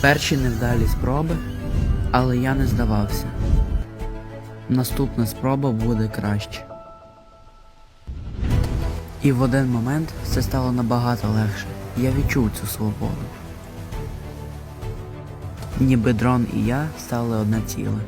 Перші невдалі спроби, але я не здавався. Наступна спроба буде краще. І в один момент все стало набагато легше. Я відчув цю свободу. Ніби дрон і я стали одне ціле.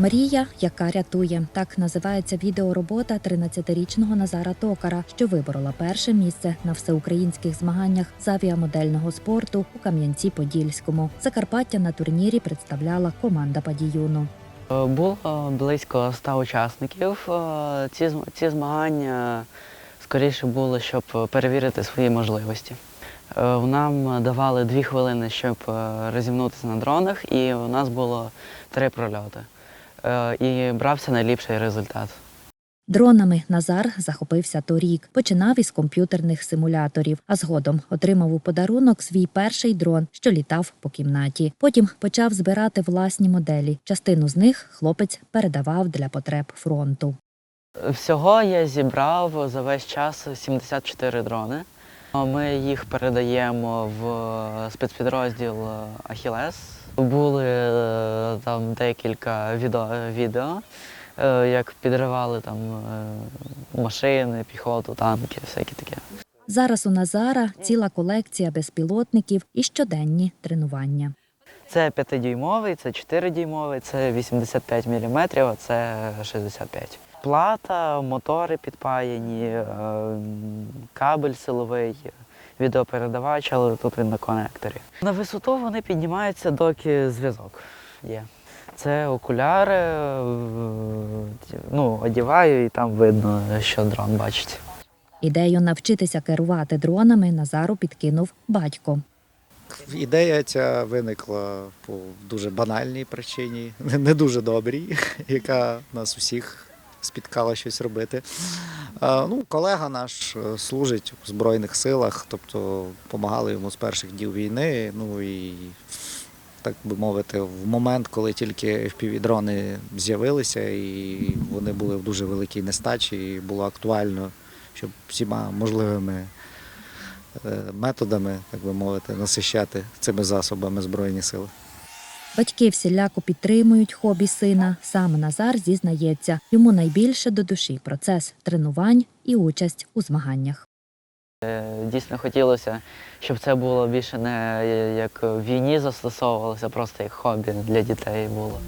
Мрія, яка рятує. Так називається відеоробота 13-річного Назара Токара, що виборола перше місце на всеукраїнських змаганнях з авіамодельного спорту у Кам'янці-Подільському. Закарпаття на турнірі представляла команда Падіюну. Е, Було близько 100 учасників. Е, Ці, ці змагання скоріше були, щоб перевірити свої можливості. Е, Нам давали дві хвилини, щоб розімнутися на дронах, і у нас було три прольоти. Е, І брався найліпший результат. Дронами Назар захопився торік. Починав із комп'ютерних симуляторів, а згодом отримав у подарунок свій перший дрон, що літав по кімнаті. Потім почав збирати власні моделі. Частину з них хлопець передавав для потреб фронту. Всього я зібрав за весь час 74 дрони. Ми їх передаємо в спецпідрозділ Ахілес. Були е, там декілька відео, е, як підривали там е, машини, піхоту, танки, всякі таке. Зараз у Назара ціла колекція безпілотників і щоденні тренування. Це 5-дюймовий, це 4-дюймовий, це 85 мм, а це 65. Плата, мотори підпаяні, е, кабель силовий, відеопередавач, але тут він на конекторі. На висоту вони піднімаються, доки зв'язок є. Це окуляри, е, ну, одіваю і там видно, що дрон бачить. Ідею навчитися керувати дронами Назару підкинув батько. Ідея ця виникла по дуже банальній причині, не дуже добрій, яка нас усіх спіткала щось робити. Ну, колега наш е, служить у Збройних силах, тобто допомагали йому з перших днів війни. Ну і так би мовити, в момент, коли тільки FPV-дрони з'явилися, і вони були в дуже великій нестачі, і було актуально, щоб всіма можливими методами, так би мовити, насищати цими засобами Збройні сили. Батьки всіляко підтримують хобі сина. Сам Назар зізнається, йому найбільше до душі процес тренувань і участь у змаганнях. Е, Дійсно хотілося, щоб це було більше не як в війні застосовувалося, просто як хобі для дітей було.